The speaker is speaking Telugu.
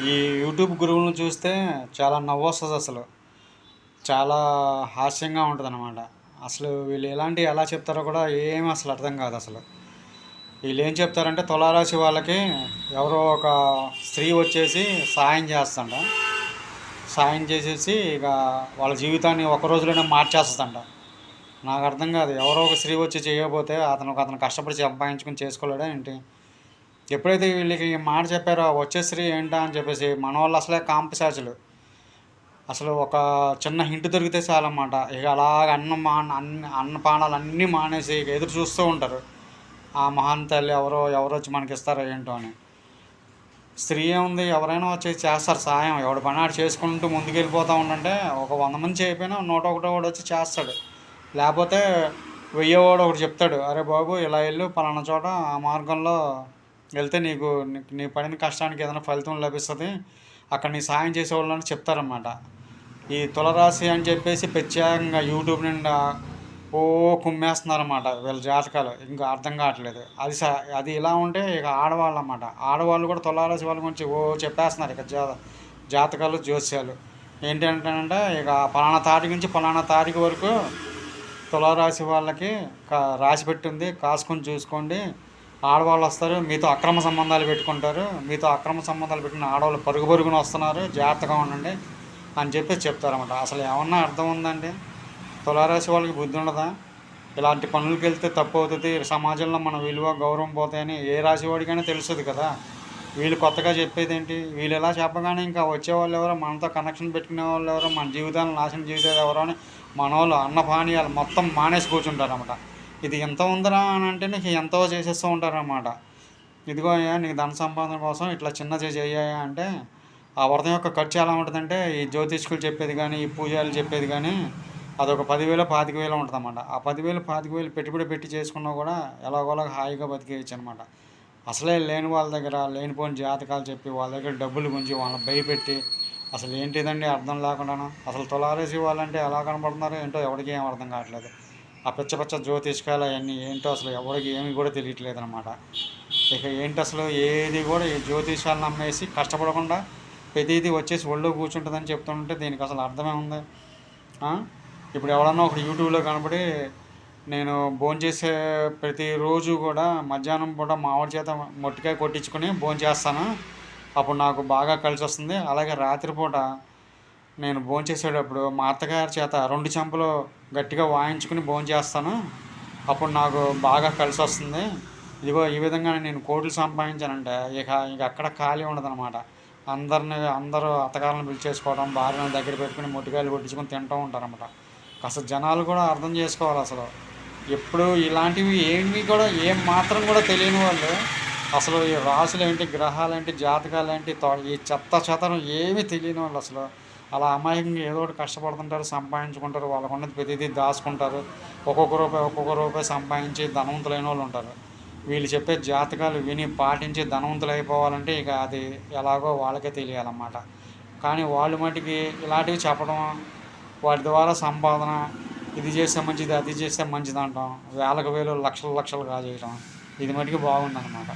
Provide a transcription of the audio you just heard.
ఈ యూట్యూబ్ గురువులను చూస్తే చాలా నవ్వు వస్తుంది అసలు. చాలా హాస్యంగా ఉంటుంది అనమాట అసలు వీళ్ళు ఎలాంటి ఎలా చెప్తారో కూడా ఏం అసలు అర్థం కాదు అసలు. వీళ్ళు ఏం చెప్తారంటే తులారాశి వాళ్ళకి ఎవరో ఒక స్త్రీ వచ్చేసి సాయం చేస్తుంట సాయం చేసేసి ఇక వాళ్ళ జీవితాన్ని ఒక రోజులోనే మార్చేస్తుందంట. నాకు అర్థం కాదు. ఎవరో ఒక స్త్రీ వచ్చి చేయకపోతే అతను అతను కష్టపడి సంపాదించుకుని చేసుకోలేడా ఏంటి? ఎప్పుడైతే వీళ్ళకి మాట చెప్పారో వచ్చే స్త్రీ ఏంటా? అని చెప్పేసి మన వాళ్ళు అసలే కాంపిశాచులు అసలు ఒక చిన్న హింట్ దొరికితే చాలన్నమాట. ఇక అలాగ అన్నం మా అన్ని అన్నపానాలు అన్నీ మానేసి ఇక ఎదురు చూస్తూ ఉంటారు. ఆ మహాన్ తల్లి ఎవరో ఎవరు వచ్చి మనకి ఇస్తారో ఏంటో అని. స్త్రీ ఏముంది? ఎవరైనా వచ్చి చేస్తారు సాయం. ఎవడు పని చేసుకుంటూ ముందుకెళ్ళిపోతూ ఉండంటే ఒక వంద మంది అయిపోయినా నూట ఒకటో వాడు వచ్చి చేస్తాడు. లేకపోతే వెయ్యేవాడు ఒకటి చెప్తాడు. అరే బాబు ఇలా వెళ్ళు పలానా చోట ఆ మార్గంలో వెళ్తే నీకు నీ పడిన కష్టానికి ఏదైనా ఫలితం లభిస్తుంది అక్కడ నీ సాయం చేసేవాళ్ళని చెప్తారన్నమాట. ఈ తులరాశి అని చెప్పేసి ప్రత్యేకంగా యూట్యూబ్ నిండా ఓ కుమ్మేస్తున్నారన్నమాట వీళ్ళ జాతకాలు. ఇంకా అర్థం కావట్లేదు. అది సా అది ఇలా ఉంటే ఇక ఆడవాళ్ళు అన్నమాట ఆడవాళ్ళు కూడా తులారాశి వాళ్ళ గురించి ఓ చెప్పేస్తున్నారు ఇక జా జాతకాలు జ్యోతిష్యాలు ఏంటంటే ఇక పలానా తారీఖు నుంచి పలానా తారీఖు వరకు తులారాశి వాళ్ళకి రాసి పెట్టింది. కాసుకొని చూసుకోండి. ఆడవాళ్ళు వస్తారు మీతో అక్రమ సంబంధాలు పెట్టుకుంటారు మీతో అక్రమ సంబంధాలు పెట్టిన ఆడవాళ్ళు పరుగు పరుగున వస్తున్నారు జాగ్రత్తగా ఉండండి అని చెప్పి చెప్తారన్నమాట. అసలు ఏమన్నా అర్థం ఉందండి? తులారాశి వాళ్ళకి బుద్ధి ఉండదా? ఇలాంటి పనులకి వెళ్తే తప్పు అవుతుంది. సమాజంలో మన విలువ గౌరవం పోతాయని ఏ రాశి వాడికైనా తెలుస్తుంది కదా. వీళ్ళు కొత్తగా చెప్పేది ఏంటి? వీళ్ళు ఎలా చెప్పగానే ఇంకా వచ్చే వాళ్ళు ఎవరో మనతో కనెక్షన్ పెట్టుకునే వాళ్ళు ఎవరో మన జీవితాలను నాశనం జీవితాలు ఎవరో అని మన వాళ్ళు అన్నపానీయాలు మొత్తం మానేసి కూర్చుంటారు అన్నమాట ఇది ఎంత ఉందిరా అని అంటే నీకు ఎంతో చేసేస్తూ ఉంటారన్నమాట. ఇదిగో అయ్యా నీకు ధన సంపాదన కోసం ఇట్లా చిన్న చేయ్యా అంటే ఆ వ్రతం యొక్క ఖర్చు ఎలా ఉంటుందంటే ఈ జ్యోతిష్కులు చెప్పేది కానీ ఈ పూజలు చెప్పేది కానీ అదొక పదివేలు పాతిక వేలు ఉంటుంది అన్నమాట ఆ పదివేలు పాతిక వేలు పెట్టుబడి పెట్టి చేసుకున్నా కూడా ఎలాగోలా హాయిగా బతికేయచ్చు అనమాట అసలే లేని వాళ్ళ దగ్గర లేనిపోని జాతకాలు చెప్పి వాళ్ళ దగ్గర డబ్బులు గుంచి వాళ్ళని భయపెట్టి అసలు ఏంటిదండి అర్థం లేకుండా అసలు తులారేసి వాళ్ళంటే ఎలా కనబడుతున్నారో ఏంటో ఎవరికి ఏం అర్థం కావట్లేదు. ఆ పిచ్చ పిచ్చ జ్యోతిష్కాలు అవన్నీ ఏంటో అసలు ఎవరికి ఏమి కూడా తెలియట్లేదు అనమాట ఇక ఏంటి అసలు ఏది కూడా ఈ జ్యోతిషాలను నమ్మేసి కష్టపడకుండా ప్రతిదీ వచ్చేసి ఒళ్ళో కూర్చుంటుందని చెప్తుంటే దీనికి అసలు అర్థమే ఉంది. ఇప్పుడు ఎవడన్నా ఒక యూట్యూబ్లో కనబడి నేను భోంచేసే ప్రతిరోజు కూడా మధ్యాహ్నం పూట మామిడి చేత మొట్టికాయ కొట్టించుకుని భోంచేస్తాను అప్పుడు నాకు బాగా కలిసి వస్తుంది అలాగే రాత్రిపూట నేను భోంచేసేటప్పుడు మా అత్తగారి చేత రెండు చెంపలు గట్టిగా వాయించుకుని భోంచేస్తాను అప్పుడు నాకు బాగా కలిసి వస్తుంది. ఇదిగో ఈ విధంగా నేను కోట్లు సంపాదించానంటే ఇక ఇక అక్కడ ఖాళీ ఉండదన్నమాట. అందరిని అందరూ అత్తగారులను పిలిచేసుకోవడం భార్యను దగ్గర పెట్టుకుని మొట్టికాయలు కొట్టించుకొని తింటూ ఉంటారన్నమాట. అసలు జనాలు కూడా అర్థం చేసుకోవాలి అసలు. ఎప్పుడు ఇలాంటివి ఏమి కూడా ఏం మాత్రం కూడా తెలియని వాళ్ళు అసలు ఈ రాసులు ఏంటి గ్రహాలు ఏంటి జాతకాలు ఏంటి ఈ చెత్త చెతనం ఏమీ తెలియని వాళ్ళు అసలు. అలా అమాయకంగా ఏదో ఒకటి కష్టపడుతుంటారు సంపాదించుకుంటారు వాళ్ళకు ఉన్నది ప్రతిదీ దాచుకుంటారు. ఒక్కొక్క రూపాయి ఒక్కొక్క రూపాయి సంపాదించి ధనవంతులైన వాళ్ళు ఉంటారు. వీళ్ళు చెప్పే జాతకాలు విని పాటించి ధనవంతులు అయిపోవాలంటే ఇక అది ఎలాగో వాళ్ళకే తెలియాలన్నమాట. కానీ వాళ్ళు మటుకి ఇలాంటివి చెప్పడం వాటి ద్వారా సంపాదన ఇది చేస్తే మంచిది అది చేస్తే మంచిది అంటాం. వేలకు వేలు లక్షలు లక్షలు కాజేయటం ఇది మటుకు బాగుందన్నమాట.